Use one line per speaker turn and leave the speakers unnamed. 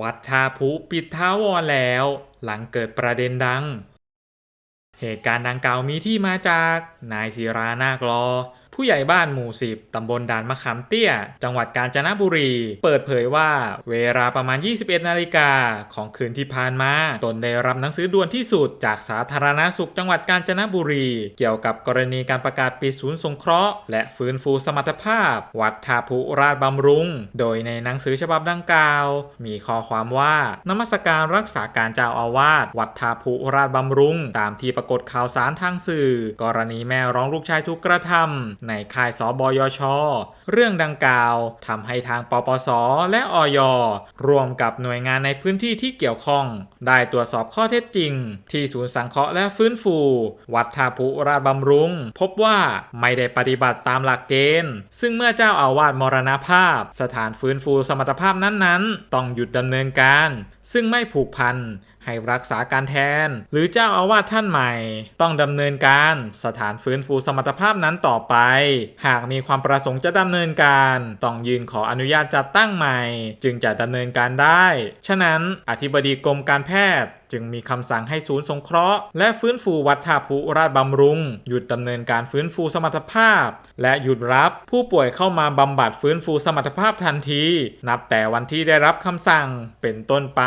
วัดชาพุปิดท้าวรแล้ว หลังเกิดประเด็นดัง เหตุการณ์ดังกล่าวมีที่มาจากนายศิรานาคลอ ผู้ใหญ่บ้านหมู่สิบตำบลด่านมะขามเตี้ย จังหวัดกาญจนบุรี เปิดเผยว่าเวลาประมาณ 21 นาฬิกาของคืนที่ผ่านมา ตนได้รับหนังสือด่วนที่สุด จากสาธารณาสุขจังหวัดกาญจนบุรี เกี่ยวกับกรณีการประกาศปิดศูนย์สงเคราะห์ และฟื้นฟูสมรรถภาพ วัดท่าพุราชบำรุง โดยในหนังสือฉบับดังกล่าว มีข้อความว่านมัสการรักษาการเจ้าอาวาสวัดท่าพุราชบำรุง ตามที่ปรากฏข่าวสารทางสื่อ กรณีแม่ร้องลูกชายถูกกระทำในค่ายสบยช เรื่องดังกล่าวทำให้ทางปปส และอยรวมกับหน่วยงานในพื้นที่ที่เกี่ยวข้อง ได้ตรวจสอบข้อเท็จจริง ที่ศูนย์สังเคราะห์และฟื้นฟู วัดท่าพุราบำรุง พบว่าไม่ได้ปฏิบัติตามหลักเกณฑ์ ซึ่งเมื่อเจ้าอาวาสมรณภาพ สถานฟื้นฟูสมรรถภาพนั้นๆ ต้องหยุดดำเนินการ ซึ่งไม่ผูกพัน ให้รักษาการแทน หรือเจ้าอาวาสท่านใหม่ ต้องดำเนินการสถานฟื้นฟูสมรรถภาพนั้นต่อไป หากมีความประสงค์จะดำเนินการ ต้องยื่นขออนุญาตจัดตั้งใหม่ จึงจะดำเนินการได้ ฉะนั้นอธิบดีกรมการแพทย์จึงมีคำสั่งให้ศูนย์สงเคราะห์ และฟื้นฟูวัดท่าพุราชบำรุง หยุดดำเนินการฟื้นฟูสมรรถภาพ และหยุดรับผู้ป่วยเข้ามาบำบัดฟื้นฟูสมรรถภาพทันที นับแต่วันที่ได้รับคำสั่งเป็นต้นไป